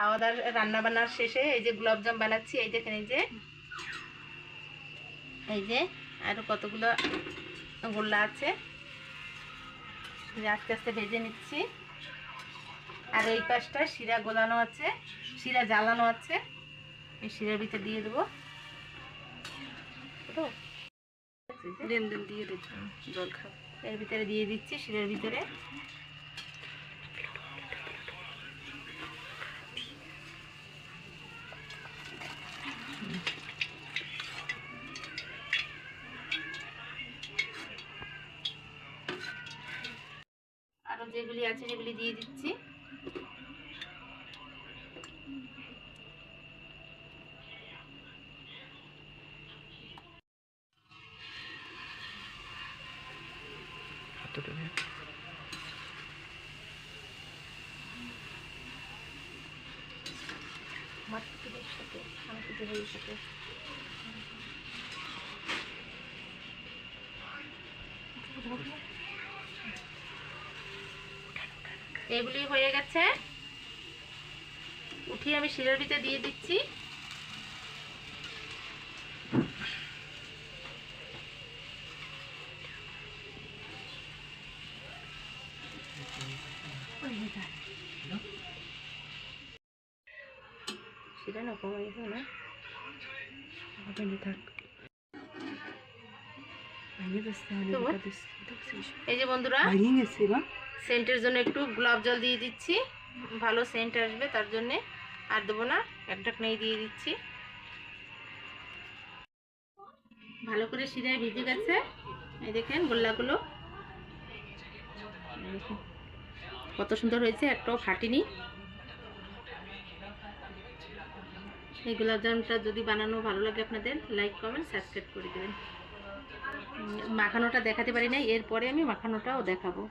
খাওয়া দাওয়ার রান্না বান্নার শেষে এই যে গোলাপজাম বানাচ্ছি এই দেখেন এই যে। এই যে আরও কতগুলো গোল্লা আছে। যে আস্তে আস্তে ভেজে নিচ্ছি। আর এই পাশটা শিরা গোলানো আছে শিরা জ্বালানো আছে। এই শিরার ভিতরে দিয়ে দেবো। দিয়ে দিচ্ছি জল খাও এর ভিতরে দিয়ে দিচ্ছি শিরার ভিতরে। আরও যেগুলি আছে সেগুলি দিয়ে দিচ্ছি। মাটির সাথে। এগুলি হয়ে গেছে। উঠিয়ে আমি শিলের ভিতরে দিয়ে দিচ্ছি। না? কমে গেছে থাক? এই যে বন্ধুরা সেন্টের জন্য একটু গোলাপ জল দিয়ে দিচ্ছি। ভালো সেন্ট আসবে তার জন্যে। আর দেবো না, এক ঢাকনাই দিয়ে দিচ্ছি। ভালো করে শিরায় ভিজে গেছে। এই দেখেন গোল্লাগুলো। কত সুন্দর হয়েছে, একটাও ফাটেনি। এই গোলাপজামটা যদি বানানো ভালো লাগে আপনাদের লাইক কমেন্ট সাবস্ক্রাইব করে দেবেন। মাখানোটা দেখাতে পারি না এরপরে আমি মাখানোটাও দেখাবো।